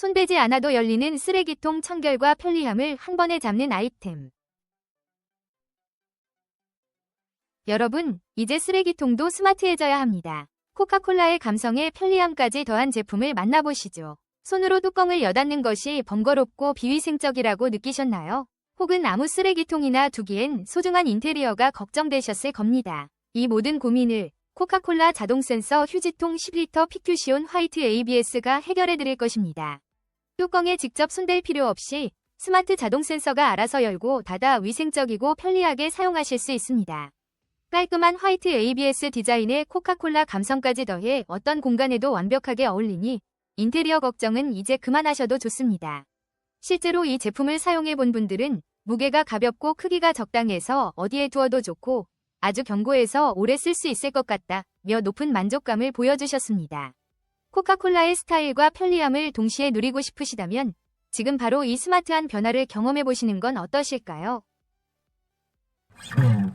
손대지 않아도 열리는 쓰레기통 청결과 편리함을 한 번에 잡는 아이템. 여러분, 이제 쓰레기통도 스마트해져야 합니다. 코카콜라의 감성에 편리함까지 더한 제품을 만나보시죠. 손으로 뚜껑을 여닫는 것이 번거롭고 비위생적이라고 느끼셨나요? 혹은 아무 쓰레기통이나 두기엔 소중한 인테리어가 걱정되셨을 겁니다. 이 모든 고민을 코카콜라 자동 센서 휴지통 10리터 피큐시온 화이트 ABS가 해결해 드릴 것입니다. 뚜껑에 직접 손댈 필요 없이 스마트 자동 센서가 알아서 열고 닫아 위생적이고 편리하게 사용하실 수 있습니다. 깔끔한 화이트 ABS 디자인에 코카콜라 감성까지 더해 어떤 공간에도 완벽하게 어울리니 인테리어 걱정은 이제 그만하셔도 좋습니다. 실제로 이 제품을 사용해 본 분들은 무게가 가볍고 크기가 적당해서 어디에 두어도 좋고 아주 견고해서 오래 쓸 수 있을 것 같다 며 높은 만족감을 보여주셨습니다. 코카콜라의 스타일과 편리함을 동시에 누리고 싶으시다면 지금 바로 이 스마트한 변화를 경험해 보시는 건 어떠실까요? 음.